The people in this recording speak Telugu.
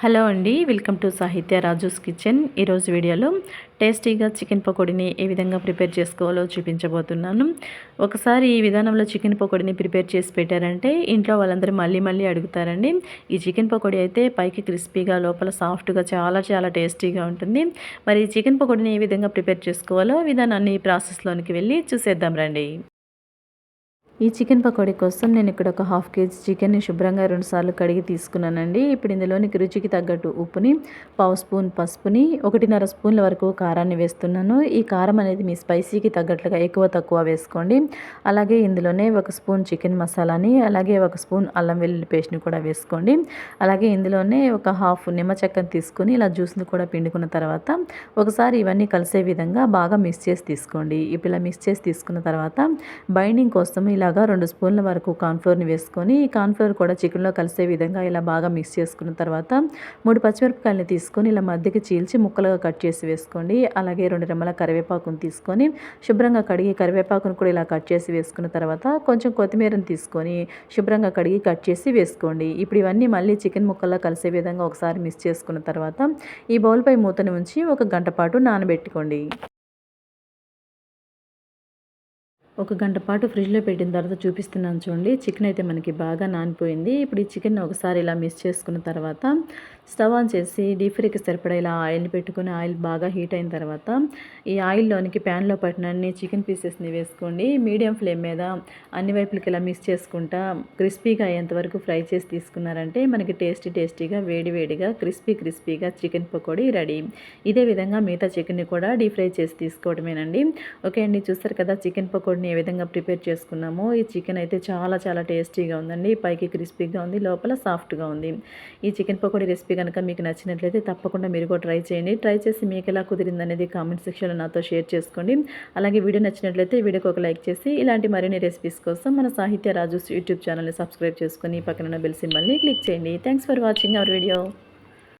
హలో అండి వెల్కమ్ టు సాహిత్య రాజూస్ కిచెన్. ఈరోజు వీడియోలో టేస్టీగా చికెన్ పకోడీని ఏ విధంగా ప్రిపేర్ చేసుకోవాలో చూపించబోతున్నాను. ఒకసారి ఈ విధానంలో చికెన్ పకోడీని ప్రిపేర్ చేసి పెట్టారంటే ఇంట్లో వాళ్ళందరూ మళ్ళీ మళ్ళీ అడుగుతారండి. ఈ చికెన్ పకోడీ అయితే పైకి క్రిస్పీగా లోపల సాఫ్ట్గా చాలా చాలా టేస్టీగా ఉంటుంది. మరి ఈ చికెన్ పకోడీని ఏ విధంగా ప్రిపేర్ చేసుకోవాలో విధానాన్ని ప్రాసెస్లోనికి వెళ్ళి చూసేద్దాం రండి. ఈ చికెన్ పకోడీ కోసం నేను ఇక్కడ ఒక హాఫ్ కేజీ చికెన్ని శుభ్రంగా రెండుసార్లు కడిగి తీసుకున్నానండి. ఇప్పుడు ఇందులోనికి రుచికి తగ్గట్టు ఉప్పుని పావు స్పూన్ పసుపుని ఒకటిన్నర స్పూన్ల వరకు కారాన్ని వేస్తున్నాను. ఈ కారం అనేది మీ స్పైసీకి తగ్గట్లుగా ఎక్కువ తక్కువ వేసుకోండి. అలాగే ఇందులోనే ఒక స్పూన్ చికెన్ మసాలాని అలాగే ఒక స్పూన్ అల్లం వెల్లుల్లి పేస్ట్ని కూడా వేసుకోండి. అలాగే ఇందులోనే ఒక హాఫ్ నిమ్మ చెక్కని తీసుకుని ఇలా జ్యూస్ని కూడా పిండుకున్న తర్వాత ఒకసారి ఇవన్నీ కలిసే విధంగా బాగా మిక్స్ చేసి తీసుకోండి. ఇప్పుడు ఇలా మిక్స్ చేసి తీసుకున్న తర్వాత బైండింగ్ కోసం ఇలా ఇలాగా రెండు స్పూన్ల వరకు కాన్ఫ్లోర్ని వేసుకొని ఈ కాన్ఫ్లోర్ కూడా చికెన్లో కలిసే విధంగా ఇలా బాగా మిక్స్ చేసుకున్న తర్వాత మూడు పచ్చిమిరపకాయలని తీసుకొని ఇలా మధ్యకి చీల్చి ముక్కలుగా కట్ చేసి వేసుకోండి. అలాగే రెండు రెమ్మల కరివేపాకును తీసుకొని శుభ్రంగా కడిగి కరివేపాకును కూడా ఇలా కట్ చేసి వేసుకున్న తర్వాత కొంచెం కొత్తిమీరని తీసుకొని శుభ్రంగా కడిగి కట్ చేసి వేసుకోండి. ఇప్పుడు ఇవన్నీ మళ్ళీ చికెన్ ముక్కల్లో కలిసే విధంగా ఒకసారి మిక్స్ చేసుకున్న తర్వాత ఈ బౌల్పై మూతని ఉంచి ఒక గంట పాటు నానబెట్టుకోండి. ఒక గంట పాటు ఫ్రిడ్జ్లో పెట్టిన తర్వాత చూపిస్తున్నాను చూడండి. చికెన్ అయితే మనకి బాగా నానిపోయింది. ఇప్పుడు ఈ చికెన్ ఒకసారి ఇలా మిక్స్ చేసుకున్న తర్వాత స్టవ్ ఆన్ చేసి డీప్ ఫ్రైకి సరిపడా ఇలా ఆయిల్ పెట్టుకుని ఆయిల్ బాగా హీట్ అయిన తర్వాత ఈ ఆయిల్లోనికి ప్యాన్లో పట్టినన్ని చికెన్ పీసెస్ని వేసుకోండి. మీడియం ఫ్లేమ్ మీద అన్ని వైపులకి ఇలా మిక్స్ చేసుకుంటా క్రిస్పీగా అయ్యేంత వరకు ఫ్రై చేసి తీసుకున్నారంటే మనకి టేస్టీ టేస్టీగా వేడివేడిగా క్రిస్పీ క్రిస్పీగా చికెన్ పకోడీ రెడీ. ఇదే విధంగా మిగతా చికెన్ని కూడా డీప్ ఫ్రై చేసి తీసుకోవడమేనండి ఓకే అండి చూస్తారు కదా చికెన్ పకోడీని ఏ విధంగా ప్రిపేర్ చేసుకున్నామో ఈ చికెన్ అయితే చాలా చాలా టేస్టీగా ఉందండి. పైకి క్రిస్పీగా ఉంది లోపల సాఫ్ట్గా ఉంది. ఈ చికెన్ పకోడీ రెసిపీ కనుక మీకు నచ్చినట్లయితే తప్పకుండా మీరు కూడా ట్రై చేయండి. ట్రై చేసి మీకు ఎలా కుదిరింది అనేది కామెంట్ సెక్షన్లో నాతో షేర్ చేసుకోండి. అలాగే వీడియో నచ్చినట్లయితే వీడియోకి ఒక లైక్ చేసి ఇలాంటి మరిన్ని రెసిపీస్ కోసం మన సాహిత్య రాజు యూట్యూబ్ ఛానల్ని సబ్స్క్రైబ్ చేసుకొని పక్కన బెల్ సింబల్ని క్లిక్ చేయండి. Thanks for watching our video.